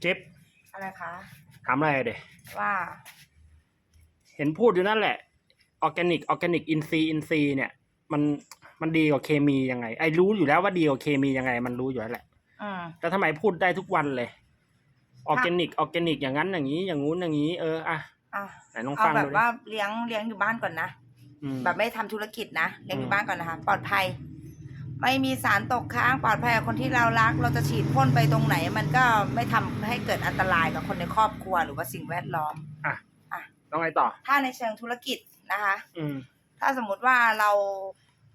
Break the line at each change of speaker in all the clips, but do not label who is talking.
เจ็บ
อะไรคะ
ถามอะไรเด็
ว่า
เห็นพูดอยู่นั่นแหละออร์แกนิกออร์แกนิกอินซีอินซีเนี่ย มันมันดีกว่าเคมียังไง ไอ้รู้อยู่แล้วว่าดีกว่าเคมียังไง มันรู้อยู่แล้วแหละ
อืม
แต่ทำไมพูดได้ทุกวันเลยออร์แกนิกออร์แกนิกอย่างนั้นอย่างนี้ อย่างงู้นอย่างนี้เอออะ
อะ
ไหนลอง
เอา
ฟัง
แบ
ดู
บ
ดิ
ว่าเลี้ยงเลี้ยงอยู่บ้านก่อนนะ
อืม
แบบไม่ทำธุรกิจนะ เลี้ยงอ
อื
ยู่
ม
บ้านก่อนนะคะ ปลอดภัย ไม่มีสารตกค้างปลอดภัยกับคนที่เรารัก เราจะฉีดพ่นไปตรงไหน มันก็ไม่ทำให้เกิดอันตรายกับคนในครอบครัวหรือว่าสิ่งแวดล้อม
อะ
อะ
ต้องไงต่อ
ถ้าในเชิงธุรกิจนะคะ
อืม
ถ้าสมมุติว่าเรา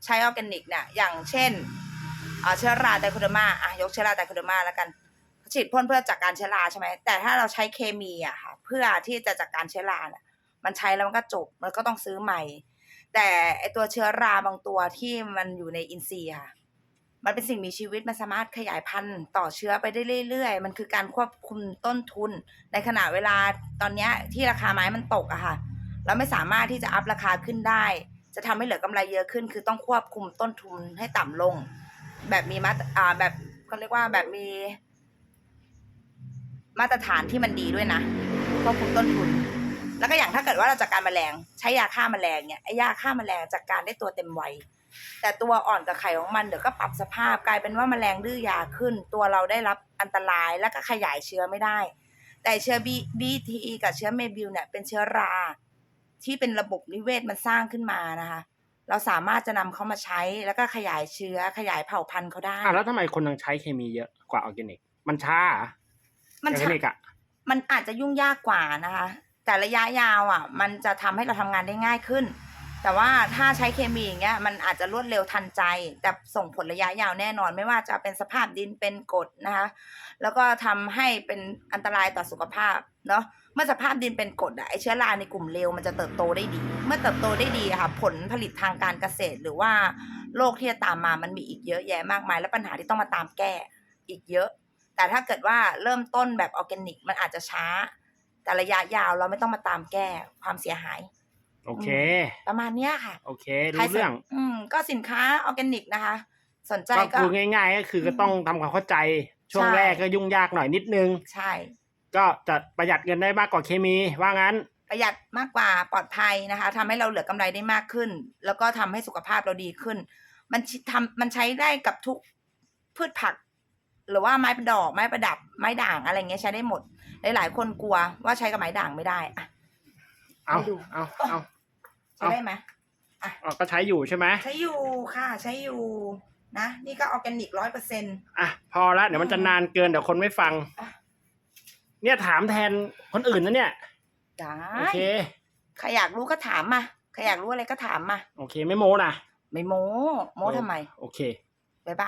ใช้ออร์แกนิกเนี่ย อย่างเช่นเอ่อเชื้อราไดโคเดอร์มาอะยกเชื้อราไดโคเดอร์มาแล้วกันฉีดพ่นเพื่อจัดการเชื้อราใช่ไหมแต่ถ้าเราใช้เคมีอะค่ะ เพื่อที่จะจัดการเชื้อราเนี่ยมันใช้แล้วมันก็จบมันก็ต้องซื้อใหม่ แต่ไอตัวเชื้อราบางตัวที่มันอยู่ในอินทรีย์ค่ะ มันเป็นสิ่งมีชีวิตมันสามารถขยายพันธุ์ต่อเชื้อไปได้เรื่อยๆ มันคือการควบคุมต้นทุน ในขณะเวลาตอนนี้ที่ราคาไม้มันตกอะค่ะ เราไม่สามารถที่จะอัพราคาขึ้นได้ จะทำให้เหลือกำไรเยอะขึ้น คือต้องควบคุมต้นทุนให้ต่ำลง แบบมีมาตรอ่าแบบเขาเรียกว่าแบบมีมาตรฐานที่มันดีด้วยนะควบคุมต้นทุน แล้วก็อย่างถ้าเกิดว่าเราจัดการแมลง ใช้ยาฆ่าแมลงเนี่ยไอ้ยาฆ่าแมลงจัดการได้ตัวเต็มวัยแต่ตัวอ่อนกับไข่ของมันเดี๋ยวก็ปรับสภาพกลายเป็นว่าแมลงดื้อยาขึ้น ตัวเราได้รับอันตรายแล้วก็ขยายเชื้อไม่ได้ แต่เชื้อ B BTE กับเชื้อเมบิลเนี่ยเป็นเชื้อรา ที่เป็นระบบนิเวศมันสร้างขึ้นมานะคะ เราสามารถจะนำเขามาใช้แล้วก็ขยายเชื้อขยายเผ่าพันธุ์เขาได้
อะแล้วทำไมคนยังใช้เคมีเยอะกว่าออร์แกนิก มันช้าเหรอ
มัน
ออร์แก
ใช่
นิกอะ
มันอาจจะยุ่งยากกว่านะคะ แต่ระยะยาวอะ มันจะทำให้เราทำงานได้ง่ายขึ้น แต่ว่าถ้าใช้เคมีอย่างเงี้ยมันอาจจะรวดเร็วทันใจ แต่ส่งผลระยะยาวแน่นอน ไม่ว่าจะเป็นสภาพดินเป็นกรดนะคะ แล้วก็ทำให้เป็นอันตรายต่อสุขภาพเนาะเมื่อสภาพดินเป็นกรดอะไอเชื้อราในกลุ่มเลวมันจะเติบโตได้ดี เมื่อเติบโตได้ดีค่ะผลผลิตทางการเกษตรหรือว่าโรคที่จะตามมามันมีอีกเยอะแยะมากมาย และปัญหาที่ต้องมาตามแก้อีกเยอะ แต่ถ้าเกิดว่าเริ่มต้นแบบออร์แกนิก มันอาจจะช้า แต่ระยะยาวเราไม่ต้องมาตามแก้ความเสียหาย
โอเค
ประมาณเนี้ยค่ะ
โอเค
ใคร
รู้
สน
เรื่อง
อืม ก็สินค้าออร์แกนิกนะคะ สนใจ
ก็
ก็
คือง่าย ๆ ก็คือก็ต้องทำความเข้าใจช่วง
ใช่
แรกก็ยุ่งยากหน่อยนิดนึง
ใช่
ก็จะประหยัดเงินได้มากกว่าเคมีว่างั้น
ประหยัดมากกว่าปลอดภัยนะคะทำให้เราเหลือกำไรได้มากขึ้น แล้วก็ทำให้สุขภาพเราดีขึ้น มันชิทำมันใช้ได้กับทุกพืชผัก หรือว่าไม้ประดอกไม้ประดับไม้ด่างอะไรเงี้ยใช้ได้หมด หลาย ๆ คนกลัวว่าใช้กับไม้ด่างไม่ได้อะ
เอา
ให้ดู
เอาเอา
ใช้ได้ไหม
เอาก็ใช้อยู่ใช่ไหม
ใช้อยู่ค่ะ ใช้อยู่นะนี่ก็ออร์แกนิกร้อยเปอร์เซ็นต์
อะพอละเดี๋ยวมันจะนานเกินเดี๋ยวคนไม่ฟัง
อะ
เนี่ยถามแทนคนอื่นนะเนี่ย
ได้
โอเค
ใครอยากรู้ก็ถามมา ใครอยากรู้อะไรก็ถามมา
โอเคไม่โม้นะ
ไม่โม้ โม้ทำไม
โอเค